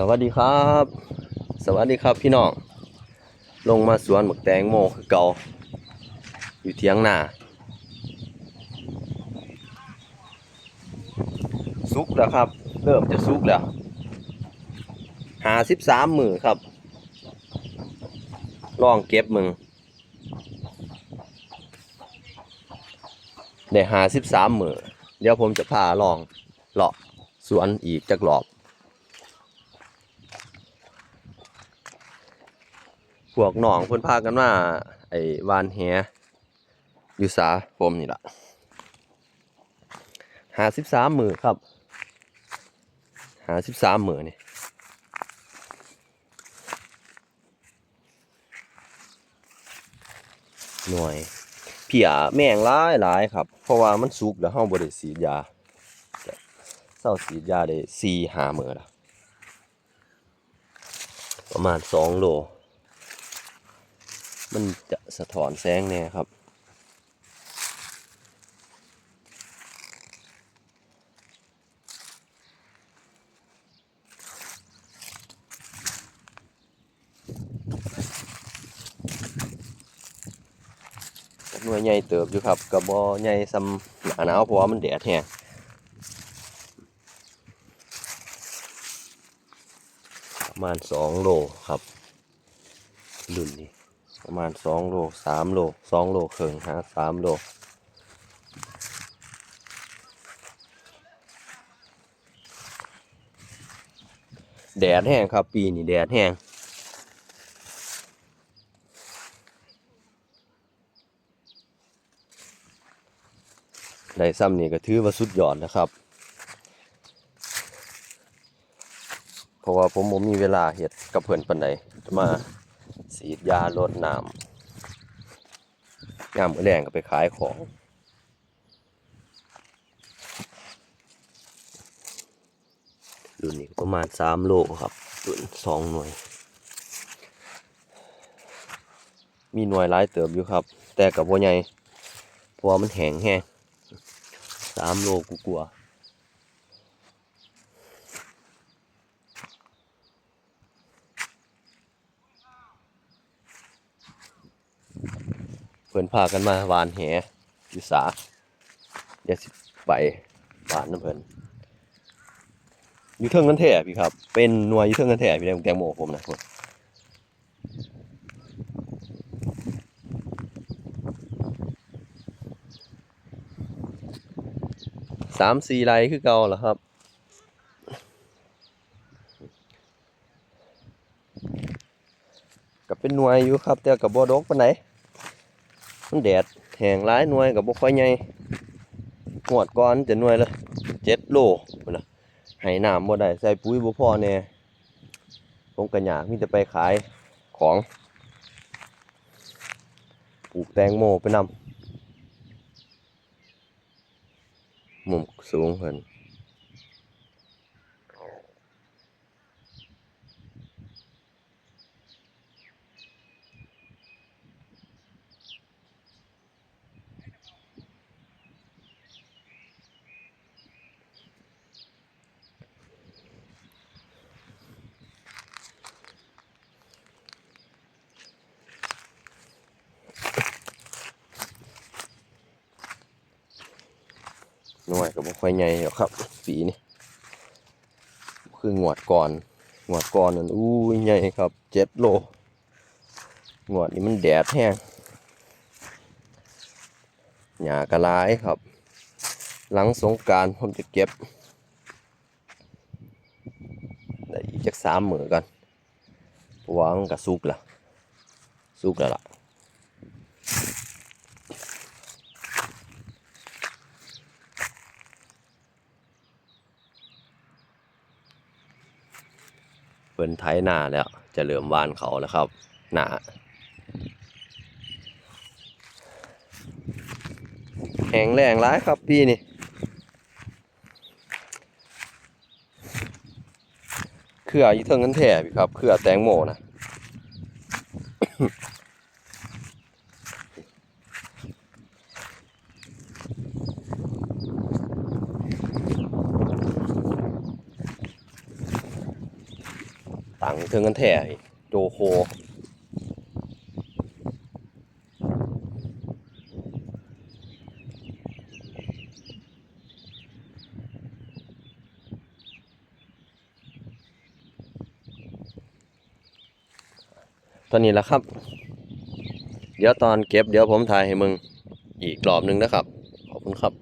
สวัสดีครับ สวัสดีครับพี่น้อง ลงมาสวนหมึกแตงโมคือเก่า อยู่เทียงนาสุกแล้วครับ เริ่มจะสุกแล้วหาสิบสามมือครับ ลองเก็บมึงได้หาสิบสามมือเดี๋ยวผมจะพาลองเลาะสวนอีกจักรอบ พวกน้องเพิ่นพากันมาไอ้วานแหอยู่สาผมนี่ล่ะหาสิบสามหมือครับ หาสิบสามหมือนี่หน่วยเพียแม่งหลายหลายครับ เพราะว่ามันสุกแล้วเฮาบ่ได้ฉีดยาเศร้าฉีดยาได้สี่ห้ามื้อล้วประมาณสองโล มันจะสะท้อนแสงเนี่ยครับ หน่วยใหญ่เติบอยู่ครับกับบอใหญ่ซ้ำหนาหนาวเพราะว่ามันแดดแห้งประมาณสองโลครับรุ่นนี้ ประมาณสองโลสามโลสองโลครึ่งหาสามโลแดดแห้งครับ ปีนี้แดดแห้งได้ซ้ำนี่ก็ถือว่าสุดยอดนะครับ เพราะว่าผมผมมีเวลาเห็ดกับเพื่อนปันใดมา สีดยาลดน้ำยามมื้อแรงก็ไปขายของรุ่นนี้ประมาณสามโลครับรุ่นสองหน่วย มีหน่วยหลายเติบอยู่ครับ แต่กับว่าใหญ่เพราะว่ามันแห้งแห้งสามโลกูกลัว พื่นพากันมาหวานแหอยู่สาเดี๋ยวสิไปหวานน้ำเพิ่นอยู่เทิงกันแท้พี่ครับ เป็นหน่วยอยู่เทิงกันแท้พี่แดงแตงโมผมนะผมสามสี่ไรคือเก่าเหรอครับกับเป็นหน่วยอยู่ครับ แต่กับบ่ดกปานไหน มันแดดแหงร้ายหน่วยกับบ่ค่อยใหญ่หวดก้อนจะหน่วยเลยเจ็ดโลพุ่นนะให้น้ำบ่ได้ใส่ปุ๋ยบ่พอแน่ผมก็อยากมีแต่ไปขายของปลูกแตงโมไปนำมุมสูงเพิ่น หน่วยก็บ่ค่อยใหญ่หรอกครับ ปีนี้คืองวดก่อนงวดก่อนนั่นอู้ยใหญ่ครับเจ็ดโลงวดนี้มันแดดแห้งหญ้ากระลายครับ หลังสงการผมจะเก็บได้อีกจักสามหมือกันเพราะว่ามันก็สุกละสุกแล้วล่ะ เพิ่นไถนาแล้วจะเหลื่อมวานเขาแล้วครับหนาแห้งแรงร้ายครับพี่นี่เครืออยี่เทิงกันแท่พี่ครับเครือแตงโมนะ ตังถึงกันแท้อีกโจโคตอนนี้แหละครับ เดี๋ยวตอนเก็บเดี๋ยวผมถ่ายให้มึงอีกรอบหนึงนะครับ ขอบคุณครับ